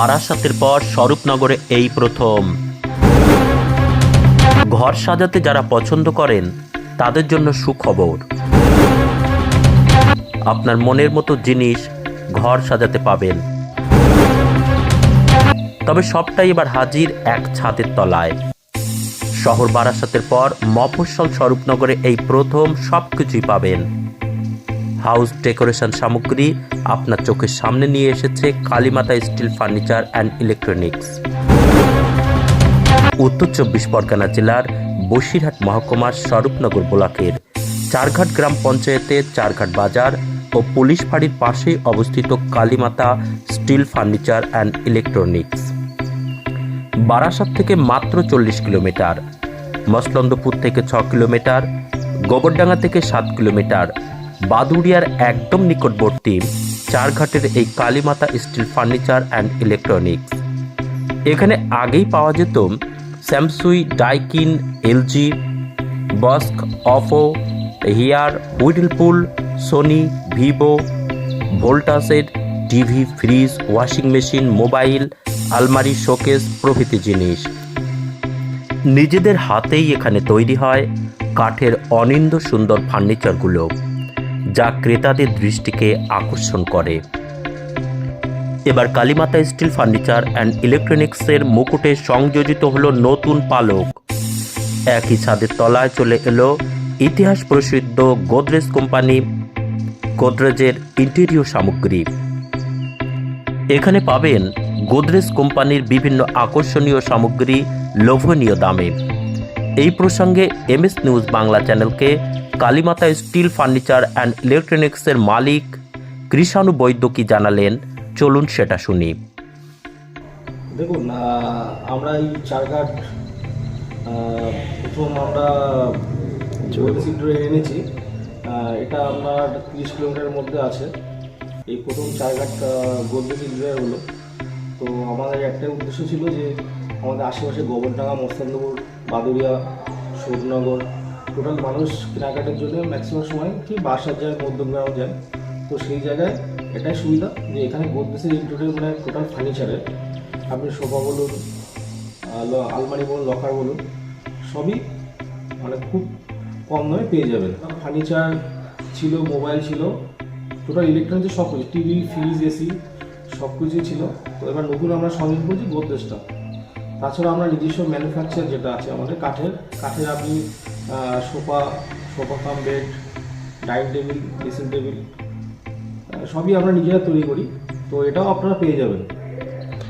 বারাসাতের পর স্বরূপনগরে এই প্রথম। ঘর সাজাতে যারা পছন্দ করেন, তাদের জন্য সুখবর। আপনার মনের মতো জিনিস ঘর সাজাতে পাবেন। তবে সবটাই এবার হাজির এক ছাদের তলায়। শহর বারাসাতের পর মফস্বল স্বরূপনগরে এই প্রথম সব কিছুই পাবেন। হাউস ডেকোরেশন সামগ্রী আপনার চোখের সামনে নিয়ে এসেছে Kalimata steel furniture and electronics. Uttar Chabbish Pargana জেলার বসিরহাট মহকুমার স্বরূপনগর ব্লকের চারঘাট গ্রাম পঞ্চায়েতের চারঘাট বাজার ও পুলিশ ফাঁড়ির পাশেই অবস্থিত Kalimata steel furniture and electronics. Barasat থেকে মাত্র চল্লিশ কিলোমিটার, মসলন্দপুর থেকে ছ কিলোমিটার, গোবরডাঙ্গা থেকে সাত কিলোমিটার বাদুড়িয়ার একদম নিকটবর্তী চারঘাটের এই Kalimata steel furniture and electronics. এখানে আগেই পাওয়া যেত Samsung, Daikin, LG, Bosch Oppo Haier, Whirlpool, Sony, Vivo, ভোল্টাসের TV, fridge, washing machine, mobile, আলমারি, শোকেস প্রভৃতি জিনিস। নিজেদের হাতেই এখানে তৈরি হয় কাঠের অনিন্দ সুন্দর ফার্নিচারগুলো। যা ক্রেতাদের দৃষ্টিকে আকর্ষণ করে। এবার কালীমাতা স্টিল ফার্নিচার অ্যান্ড ইলেকট্রনিক্সের মুকুটে সংযোজিত হলো নতুন পালক। একই ছাদের তলায় চলে এলো ইতিহাস প্রসিদ্ধ গোদরেজ কোম্পানি গোদরেজের ইন্টেরিয়র সামগ্রী। এখানে পাবেন গোদরেজ কোম্পানির বিভিন্ন আকর্ষণীয় সামগ্রী, লোভনীয় দামে। এই প্রসঙ্গে এমএস নিউজ বাংলা চ্যানেলকে কালীমাতা স্টিল ফার্নিচার অ্যান্ড ইলেকট্রনিক্সের মালিক কৃষাণু বৈদ্য কি জানালেন? চলুন সেটা শুনি। দেখুন আমরা এই চারঘাট প্রথম আমরা সিক্টরে এনেছি। এটা আপনার তিরিশ কিলোমিটারের মধ্যে আছে। এই প্রথম চারঘাট গোদরেজ ইন্ডিয়ার হলো। তো আমাদের একটাই উদ্দেশ্য ছিল যে আমাদের আশেপাশে গোবরডাঙ্গা মস্তান্দপুর বাদুরিয়া শোধনগর টোটাল মানুষ কেনাকাটার জন্য ম্যাক্সিমাম সময় কি বাসার যায় মধ্যমগ্রাম যায়। তো সেই জায়গায় এটাই সুবিধা যে এখানে গোদরেজের ইনক্লুডেড মানে টোটাল ফার্নিচারের আপনি সোফা বলুন আলমারি বলুন লকার বলুন, সবই মানে খুব কম দামে পেয়ে যাবেন। ফার্নিচার ছিল মোবাইল ছিল, টোটাল ইলেকট্রনিক্স সব কিছু টিভি ফ্রিজ এসি সব কিছুই ছিল। তো এবার নতুন আমরা সংযোগ করছি গোদরেজটা। তাছাড়া আমরা নিজস্ব ম্যানুফ্যাকচার যেটা আছে আমাদের, কাঠের। কাঠের আপনি sofa sofa cum bed dining table dressing table সবই আমরা নিজেরা তৈরি করি। তো এটাও আপনারা পেয়ে যাবেন।